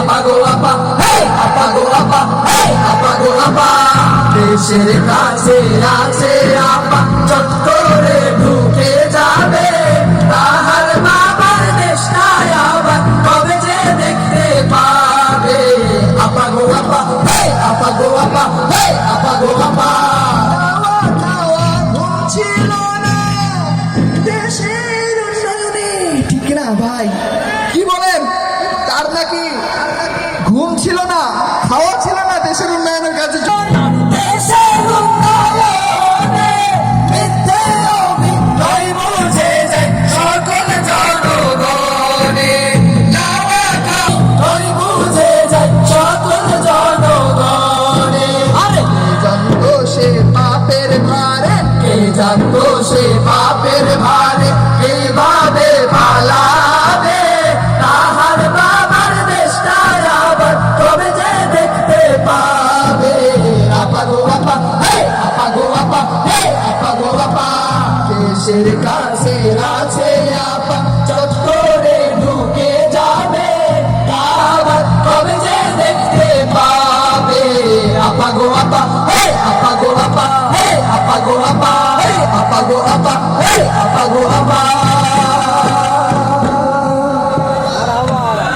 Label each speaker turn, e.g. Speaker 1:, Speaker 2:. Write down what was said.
Speaker 1: আপা গো আপা হে আপা গো আপা হে আপা গো আপা দেশের কাছে আছে আপা ঢুকে যাবে। তাহার বাবার দেশটায় দেখতে পাবে আপা গো আপা হে আপা গো আপা হে আপা গো আপা
Speaker 2: ছিল না দেশের উন্নয়নে। ঠিক না, ভাই?
Speaker 3: ছিল না, খাওয়া ছিল না দেশের উন্নয়নের কাজে।
Speaker 1: সে পাপের ভারে? কে সে পাপের ভারে? আপা গো